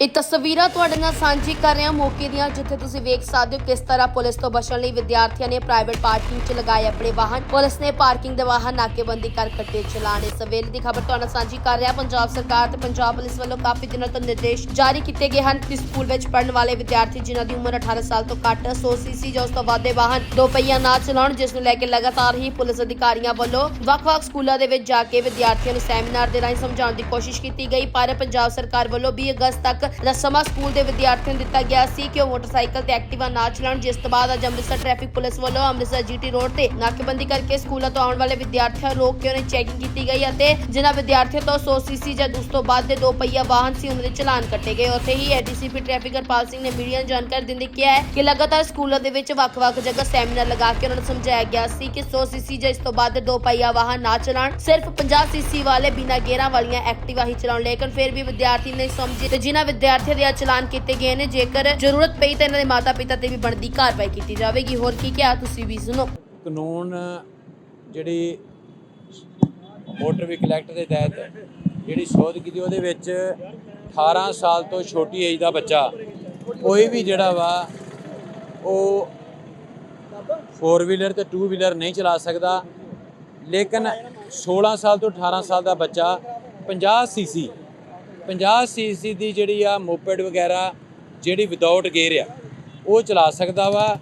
ਇਹ ਤਸਵੀਰਾਂ ਤੁਹਾਡੇ ਨਾਲ ਸਾਂਝੀ ਕਰ ਰਹੇ ਹਾਂ ਮੌਕੇ ਦੀਆਂ, ਜਿੱਥੇ ਤੁਸੀਂ ਵੇਖ ਸਕਦੇ ਹੋ ਕਿਸ ਤਰ੍ਹਾਂ ਪੁਲਿਸ ਤੋਂ ਬਚਣ ਲਈ ਵਿਦਿਆਰਥੀਆਂ ਨੇ ਪ੍ਰਾਈਵੇਟ ਪਾਰਕਿੰਗ 'ਚ ਲਗਾਏ ਆਪਣੇ ਵਾਹਨ। ਪੁਲਿਸ ਨੇ ਪਾਰਕਿੰਗ ਦੇ ਵਾਹਨ ਨਾਕੇਬੰਦੀ ਕਰ ਕੱਟੇ ਚਲਾਨ। ਇਸ ਦੀ ਖਬਰ ਤੁਹਾਡੇ ਨਾਲ ਸਾਂਝੀ ਕਰ ਰਿਹਾ, ਪੰਜਾਬ ਸਰਕਾਰ ਤੇ ਪੰਜਾਬ ਪੁਲਿਸ ਵੱਲੋਂ ਕਾਫੀ ਦਿਨਾਂ ਤੋਂ ਨਿਰਦੇਸ਼ ਜਾਰੀ ਕੀਤੇ ਗਏ ਹਨ ਕਿ ਸਕੂਲ ਵਿੱਚ ਪੜ੍ਹਨ ਵਾਲੇ ਵਿਦਿਆਰਥੀ ਜਿਨ੍ਹਾਂ ਦੀ ਉਮਰ 18 ਸਾਲ ਤੋਂ ਘੱਟ 100 ਸੀਸੀ ਜਾਂ ਉਸ ਤੋਂ ਵੱਧ ਦੇ ਵਾਹਨ ਦੋ ਪਹੀਆ ਨਾ ਚਲਾਉਣ, ਜਿਸ ਨੂੰ ਲੈ ਕੇ ਲਗਾਤਾਰ ਹੀ ਪੁਲਿਸ ਅਧਿਕਾਰੀਆਂ ਵੱਲੋਂ ਵੱਖ-ਵੱਖ ਸਕੂਲਾਂ ਦੇ ਵਿੱਚ ਜਾ ਕੇ ਵਿਦਿਆਰਥੀਆਂ ਨੂੰ ਸੈਮੀਨਾਰ ਦੇ ਰਾਹੀਂ ਸਮਝਾਉਣ ਦੀ ਕੋਸ਼ਿਸ਼ ਕੀਤੀ ਗਈ। ਪਰ ਪੰਜਾਬ ਸਰਕਾਰ ਵੱਲੋਂ 20 ਅਗਸਤ ਤੱਕ ਦਾ ਸਮਾਂ ਸਕੂਲ ਦੇ ਵਿਦਿਆਰਥੀਆਂ ਨੂੰ ਦਿੱਤਾ ਗਿਆ ਸੀ ਕਿ ਉਹ ਮੋਟਰਸਾਈਕਲ ਤੇ ਐਕਟਿਵਾ ਨਾ ਚਲਾਉਣ, ਜਿਸ ਤੋਂ ਬਾਅਦ ਅੱਜ ਅੰਮ੍ਰਿਤਸਰ ਟ੍ਰੈਫਿਕ ਪੁਲਿਸ ਵੱਲੋਂ ਅੰਮ੍ਰਿਤਸਰ ਜੀਟੀ ਰੋਡ ਤੇ ਨਾਕੇਬੰਦੀ ਕਰਕੇ ਸਕੂਲਾਂ ਤੋਂ ਆਉਣ ਵਾਲੇ ਵਿਦਿਆਰਥੀਆਂ ਨੂੰ ਰੋਕ ਕੇ ਉਹਨਾਂ ਦੀ ਚੈਕਿੰਗ ਕੀਤੀ ਗਈ ਅਤੇ ਜਿਨ੍ਹਾਂ ਵਿਦਿਆਰਥੀਆਂ ਤੋਂ 100 ਸੀਸੀ ਜਾਂ ਉਸ ਤੋਂ ਬਾਅਦ ਦੇ ਦੋ ਪਹੀਆ ਵਾਹਨ ਸੀ, ਉਹਨਾਂ ਦੇ ਚਲਾਨ ਕੱਟੇ ਗਏ। ਉੱਥੇ ਹੀ ਐਡੀਸੀਪੀ ਟ੍ਰੈਫਿਕ ਹਰਪਾਲ ਸਿੰਘ ਨੇ ਮੀਡੀਆ ਨੂੰ ਜਾਣਕਾਰੀ ਦਿੰਦੇ ਕਿਹਾ ਹੈ ਕਿ ਲਗਾਤਾਰ ਸਕੂਲਾਂ ਦੇ ਵਿੱਚ ਵੱਖ-ਵੱਖ ਜਗ੍ਹਾ ਸੈਮੀਨਾਰ ਲਗਾ ਕੇ ਉਹਨਾਂ ਨੂੰ ਸਮਝਾਇਆ ਗਿਆ ਸੀ ਕਿ 100 ਸੀਸੀ ਜਾਂ ਇਸ ਤੋਂ ਬਾਅਦ ਦੇ ਦੋ ਪਹੀਆ ਵਾਹਨ ਨਾ ਚਲਾਉਣ, ਸਿਰਫ 50 ਸੀਸੀ ਵਾਲੇ ਬਿਨਾਂ ਗੇਅਰਾਂ ਵਾਲੀਆਂ ਐਕਟਿਵਾ ਹੀ ਚਲਾਉਣ। ਲੇਕਿਨ ਫਿਰ ਵੀ ਵਿਦਿਆਰਥੀ ਨਹੀਂ ਸਮਝੇ ਤੇ ਜਿਨ੍ਹਾਂ ਵਿਦਿਆਰਥੀਆਂ ਦੇ ਅੱਜ ਚਲਾਨ ਕੀਤੇ ਗਏ ਨੇ। ਜੇਕਰ ਜ਼ਰੂਰਤ ਪਈ ਤਾਂ ਇਹਨਾਂ ਦੇ ਮਾਤਾ-ਪਿਤਾ ਤੇ ਵੀ ਬਣਦੀ ਕਾਰਵਾਈ ਕੀਤੀ ਜਾਵੇਗੀ। ਹੋਰ ਕੀ ਕਿਹਾ ਤੁਸੀਂ ਵੀ ਸੁਣੋ। ਕਾਨੂੰਨ ਜਿਹੜੀ ਮੋਟਰ ਵਹੀਕਲ ਐਕਟ ਦੇ ਤਹਿਤ ਜਿਹੜੀ ਸੋਧ ਕੀਤੀ, ਉਹਦੇ ਵਿੱਚ 18 ਸਾਲ ਤੋਂ ਛੋਟੀ ਏਜ ਦਾ ਬੱਚਾ ਕੋਈ ਵੀ ਜਿਹੜਾ ਵਾ, ਉਹ ਫੋਰ ਵੀਲਰ ਤੇ ਟੂ ਵੀਲਰ ਨਹੀਂ ਚਲਾ ਸਕਦਾ। ਲੇਕਿਨ 16 ਸਾਲ ਤੋਂ 18 ਸਾਲ ਦਾ ਬੱਚਾ 50 ਸੀਸੀ 50 ਸੀਸੀ ਦੀ ਜਿਹੜੀ ਆ ਮੋਪੈਡ ਵਗੈਰਾ ਜਿਹੜੀ ਵਿਦਆਊਟ ਗੇਅਰ ਆ, ਉਹ ਚਲਾ ਸਕਦਾ ਵਾ,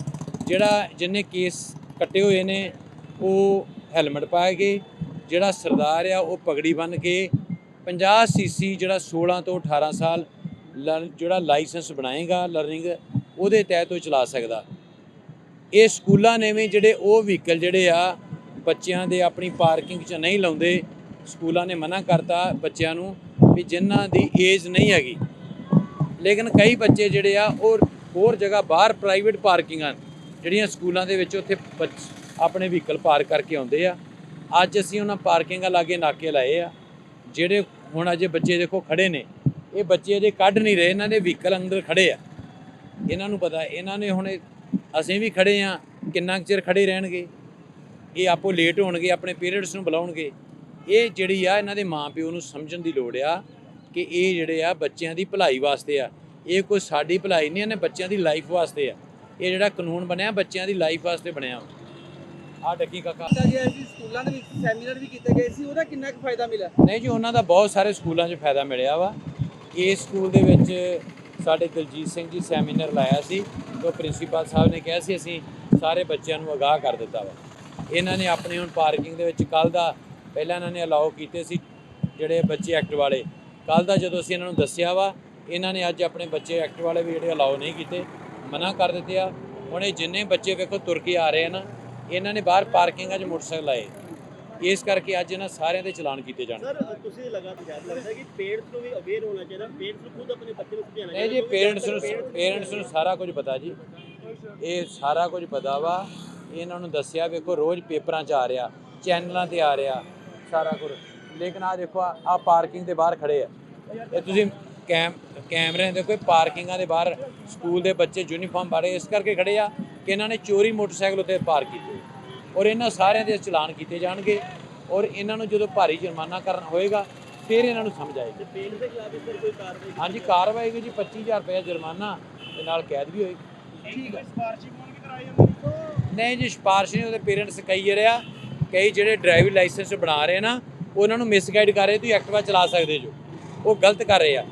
ਜਿਹੜਾ ਜਿੰਨੇ ਕੇਸ ਕੱਟੇ ਹੋਏ ਨੇ, ਉਹ ਹੈਲਮਟ ਪਾ ਕੇ, ਜਿਹੜਾ ਸਰਦਾਰ ਆ, ਉਹ ਪਗੜੀ ਬੰਨ ਕੇ 50 ਸੀਸੀ ਜਿਹੜਾ 16 ਤੋਂ 18 ਸਾਲ ਲਰਨ- ਜਿਹੜਾ ਲਾਇਸੈਂਸ ਬਣਾਏਗਾ ਲਰਨਿੰਗ ਉਹਦੇ ਤਹਿਤ ਉਹ ਚਲਾ ਸਕਦਾ। ਇਹ ਸਕੂਲਾਂ ਨੇ ਵੀ ਜਿਹੜੇ ਉਹ ਵਹੀਕਲ ਜਿਹੜੇ ਆ, ਬੱਚਿਆਂ ਦੇ ਆਪਣੀ ਪਾਰਕਿੰਗ 'ਚ ਨਹੀਂ ਲਾਉਂਦੇ ਸਕੂਲਾਂ ਨੇ ਮਨਾ ਕਰਤਾ ਬੱਚਿਆਂ ਨੂੰ ਵੀ ਜਿਨ੍ਹਾਂ ਦੀ ਏਜ ਨਹੀਂ ਹੈਗੀ। ਲੇਕਿਨ ਕਈ ਬੱਚੇ ਜਿਹੜੇ ਆ, ਉਹ ਹੋਰ ਜਗ੍ਹਾ ਬਾਹਰ ਪ੍ਰਾਈਵੇਟ ਪਾਰਕਿੰਗਾਂ ਜਿਹੜੀਆਂ ਸਕੂਲਾਂ ਦੇ ਵਿੱਚ ਉੱਥੇ ਬੱਚ- ਆਪਣੇ ਵਹੀਕਲ ਪਾਰਕ ਕਰਕੇ ਆਉਂਦੇ ਆ। ਅੱਜ ਅਸੀਂ ਉਹਨਾਂ ਪਾਰਕਿੰਗਾਂ ਲਾਗੇ ਨਾਕੇ ਲਾਏ ਆ, ਜਿਹੜੇ ਹੁਣ ਅਜੇ ਬੱਚੇ ਦੇਖੋ ਖੜੇ ਨੇ। ਇਹ ਬੱਚੇ ਅਜੇ ਕੱਢ ਨਹੀਂ ਰਹੇ, ਇਹਨਾਂ ਦੇ ਵਹੀਕਲ ਅੰਦਰ ਖੜੇ ਆ। ਇਹਨਾਂ ਨੂੰ ਪਤਾ, ਇਹਨਾਂ ਨੇ ਹੁਣ ਅਸੀਂ ਵੀ ਖੜੇ ਆ, ਕਿੰਨਾ ਕੁ ਚਿਰ ਖੜੇ ਰਹਿਣਗੇ? ਇਹ ਆਪੋ ਲੇਟ ਹੋਣਗੇ, ਆਪਣੇ ਪੇਰੈਂਟਸ ਨੂੰ ਬੁਲਾਉਣਗੇ। ਇਹ ਜਿਹੜੀ ਆ ਇਹਨਾਂ ਦੇ ਮਾਪਿਓ ਨੂੰ ਸਮਝਣ ਦੀ ਲੋੜ ਆ ਕਿ ਇਹ ਜਿਹੜੇ ਆ ਬੱਚਿਆਂ ਦੀ ਭਲਾਈ ਵਾਸਤੇ ਆ। ਇਹ ਕੋਈ ਸਾਡੀ ਭਲਾਈ ਨਹੀਂ ਇਹਨੇ ਬੱਚਿਆਂ ਦੀ ਲਾਈਫ ਵਾਸਤੇ ਆ। ਇਹ ਜਿਹੜਾ ਕਾਨੂੰਨ ਬਣਿਆ ਬੱਚਿਆਂ ਦੀ ਲਾਈਫ ਵਾਸਤੇ ਬਣਿਆ। ਆ ਡੱਕੀ ਕਾਕਾ। ਕੀਤਾ ਗਿਆ ਸੀ ਸਕੂਲਾਂ ਦੇ ਵਿੱਚ ਸੈਮੀਨਾਰ ਵੀ ਕੀਤੇ ਗਏ ਸੀ ਉਹਦਾ ਕਿੰਨਾ ਕੁ ਫਾਇਦਾ ਮਿਲਿਆ? ਨਹੀਂ ਜੀ ਉਹਨਾਂ ਦਾ ਬਹੁਤ ਸਾਰੇ ਸਕੂਲਾਂ 'ਚ ਫਾਇਦਾ ਮਿਲਿਆ ਵਾ। ਇਸ ਸਕੂਲ ਦੇ ਵਿੱਚ ਸਾਡੇ ਦਲਜੀਤ ਸਿੰਘ ਜੀ ਸੈਮੀਨਾਰ ਲਾਇਆ ਸੀ ਜੋ ਪ੍ਰਿੰਸੀਪਲ ਸਾਹਿਬ ਨੇ ਕਿਹਾ ਸੀ ਅਸੀਂ ਸਾਰੇ ਬੱਚਿਆਂ ਨੂੰ ਅਗਾਹ ਕਰ ਦਿੱਤਾ ਵਾ। ਇਹਨਾਂ ਨੇ ਆਪਣੀ ਹੁਣ ਪਾਰਕਿੰਗ ਦੇ ਵਿੱਚ ਕੱਲ ਦਾ ਪਹਿਲਾਂ ਇਹਨਾਂ ਨੇ ਅਲਾਉ ਕੀਤੇ ਸੀ ਜਿਹੜੇ ਬੱਚੇ ਐਕਟ ਵਾਲੇ। ਕੱਲ ਦਾ ਜਦੋਂ ਅਸੀਂ ਇਹਨਾਂ ਨੂੰ ਦੱਸਿਆ ਵਾ ਇਹਨਾਂ ਨੇ ਅੱਜ ਆਪਣੇ ਬੱਚੇ ਐਕਟ ਵਾਲੇ ਵੀ ਜਿਹੜੇ ਅਲਾਉ ਨਹੀਂ ਕੀਤੇ ਮਨਾ ਕਰ ਦਿੱਤੇ ਆ। ਹੁਣ ਇਹ ਜਿੰਨੇ ਬੱਚੇ ਵੇਖੋ ਤੁਰ ਕੇ ਆ ਰਹੇ ਆ ਨਾ ਇਹਨਾਂ ਨੇ ਬਾਹਰ ਪਾਰਕਿੰਗਾਂ 'ਚ ਮੋਟਰਸਾਈਕਲ ਲਾਏ। ਇਸ ਕਰਕੇ ਅੱਜ ਇਹਨਾਂ ਸਾਰਿਆਂ ਦੇ ਚਲਾਨ ਕੀਤੇ ਜਾਣ। ਸਰ ਤੁਸੀਂ ਲਗਾਤਾਰ ਲੱਗਦਾ ਕਿ ਪੇਰੈਂਟਸ ਨੂੰ ਵੀ ਅਵੇਅਰ ਹੋਣਾ ਚਾਹੀਦਾ ਪੇਰੈਂਟਸ ਨੂੰ ਖੁਦ ਆਪਣੇ ਬੱਚੇ ਨੂੰ ਸਮਝਾਉਣਾ ਨਹੀਂ ਜੀ ਪੇਰੈਂਟਸ ਨੂੰ ਪੇਰੈਂਟਸ ਨੂੰ ਸਾਰਾ ਕੁਝ ਪਤਾ ਜੀ। ਇਹ ਸਾਰਾ ਕੁਝ ਪਤਾ ਵਾ। ਇਹਨਾਂ ਨੂੰ ਦੱਸਿਆ ਵੇਖੋ ਰੋਜ਼ ਪੇਪਰਾਂ 'ਚ ਆ ਰਿਹਾ ਚੈਨਲਾਂ ਤੇ ਆ ਰਿਹਾ। ਸਾਰਾ ਕੁਝ। ਲੇਕਿਨ ਆ ਦੇਖੋ ਆ ਪਾਰਕਿੰਗ ਦੇ ਬਾਹਰ ਖੜੇ ਆ। ਇਹ ਤੁਸੀਂ ਕੈਮ ਕੈਮਰਿਆਂ ਦੇ ਕੋਈ ਪਾਰਕਿੰਗਾਂ ਦੇ ਬਾਹਰ ਸਕੂਲ ਦੇ ਬੱਚੇ ਯੂਨੀਫਾਰਮ ਬਾਰੇ ਇਸ ਕਰਕੇ ਖੜੇ ਆ ਕਿ ਇਹਨਾਂ ਨੇ ਚੋਰੀ ਮੋਟਰਸਾਈਕਲ ਉੱਤੇ ਪਾਰਕ ਕੀਤੇ ਔਰ ਇਹਨਾਂ ਸਾਰਿਆਂ ਦੇ ਚਲਾਨ ਕੀਤੇ ਜਾਣਗੇ। ਔਰ ਇਹਨਾਂ ਨੂੰ ਜਦੋਂ ਭਾਰੀ ਜੁਰਮਾਨਾ ਕਰਨ ਹੋਏਗਾ ਫਿਰ ਇਹਨਾਂ ਨੂੰ ਸਮਝ ਆਏਗੀ। ਪੇਰੈਂਟਸ ਦੇ ਖਿਲਾਫ ਇਸ ਪਰ ਕੋਈ ਕਾਰਵਾਈ ਹਾਂਜੀ ਕਾਰਵਾਈ ਹੋਈ ਜੀ। 25000 ਰੁਪਏ ਜੁਰਮਾਨਾ ਤੇ ਨਾਲ ਕੈਦ ਵੀ ਹੋਈ ਠੀਕ ਹੈ ਸਪਾਰਸ਼ਿਪ ਹੋਣ ਕੀ ਕਰਾਈ ਨਹੀਂ ਜੀ ਸਿਫਾਰਿਸ਼ ਨਹੀਂ ਉਹਦੇ ਪੇਰੈਂਟਸ ਕਈ ਰਿਹਾ। ਕਈ ਜਿਹੜੇ ਡਰਾਈਵਿੰਗ ਲਾਇਸੈਂਸ ਬਣਾ ਰਹੇ ਨਾ, ਉਹਨਾਂ ਨੂੰ ਮਿਸਗਾਈਡ ਕਰ ਰਹੇ ਤੁਸੀਂ ਐਕਟਿਵਾ ਚਲਾ ਸਕਦੇ ਜੋ। ਉਹ ਗਲਤ ਕਰ ਰਹੇ ਆ।